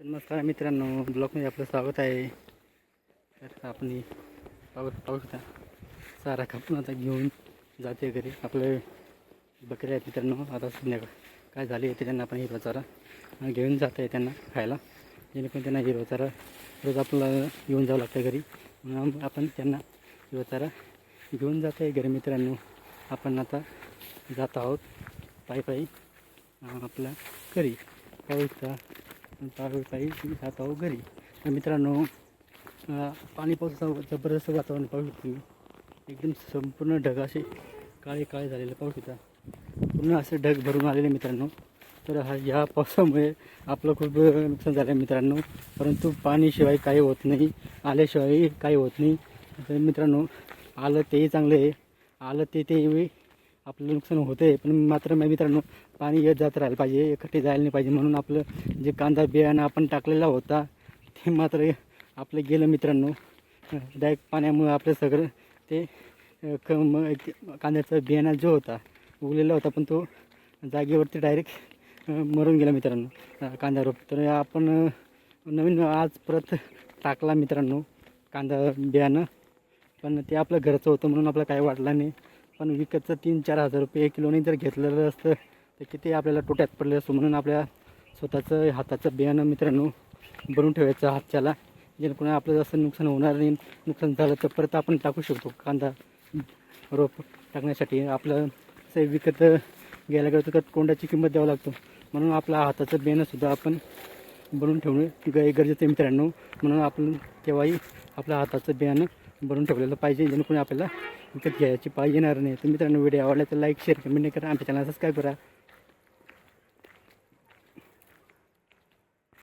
तर नमस्कार मित्रांनो ब्लॉगमध्ये आपलं स्वागत आहे. तर आपण पाऊस पाऊस शकता सारा कापून आता घेऊन जाते घरी. आपले बकरे आहेत मित्रांनो आता संध्याकाळ. काय झाले ते त्यांना आपण हिरवा चारा घेऊन जात आहे त्यांना खायला. जेणेकरून त्यांना हिरवा चारा रोज आपल्याला घेऊन जावं लागतं घरी. म्हणून आपण त्यांना हिरवा चारा घेऊन जात आहे घरी मित्रांनो. आपण आता जात आहोत पायी पायी आपल्या घरी. आपण शकता पाहू जात आहोत घरी तर मित्रांनो पाणी पावसाचं जबरदस्त वातावरण पाहू शकतो एकदम संपूर्ण ढग असे काळे काळे झालेले पाहू शकता. पूर्ण असे ढग भरून आलेले मित्रांनो. तर हा ह्या पावसामुळे आपलं खूप नुकसान झालं आहे मित्रांनो. परंतु पाणीशिवाय काही होत नाही. आल्याशिवाय काही होत नाही. तर मित्रांनो आलं तेही चांगलं आहे. आलं ते ते आपलं नुकसान होतं आहे पण मात्र मित्रांनो पाणी येत जात राहायला पाहिजे एकटे जायला नाही पाहिजे म्हणून आपलं जे कांदा बियाणं आपण टाकलेला होता ते मात्र आपलं गेलं मित्रांनो. डायरेक्ट पाण्यामुळं आपलं सगळं ते क म कांद्याचा बियाणा जो होता उगलेला होता पण तो जागेवरती डायरेक्ट मरून गेला मित्रांनो कांदा रोप. तर आपण नवीन आज परत टाकला मित्रांनो कांदा बियाणं पण ते आपलं घरचं होतं म्हणून आपलं काय वाटलं नाही. पण विकतचं तीन चार हजार रुपये किलोने जर घेतलेलं असतं तर किती आपल्याला तोट्यात पडलं असतं म्हणून आपल्या स्वतःचं हाताचं बियाणं मित्रांनो बनवून ठेवायचं हातच्याला. जेणेकरून आपलं जास्त नुकसान होणार नाही. नुकसान झालं तर परत आपण टाकू शकतो. कांदा रोप टाकण्यासाठी आपलं असं विकत घ्यायला गेलं तर कोंडाची किंमत द्यावं लागतो. म्हणून आपलं हाताचं बियाणंसुद्धा आपण बनवून ठेवणं ग गरजेचं आहे मित्रांनो. म्हणून आपण केव्हाही आपल्या हाताचं बियाणं बनवून ठेवलेलं पाहिजे जेणेकरून आपल्याला विकत घ्यायची पाहिजे येणार नाही. तर मित्रांनो व्हिडिओ आवडला तर लाईक शेअर कमेंट करा. आमच्या चॅनल सबस्क्राईब करा.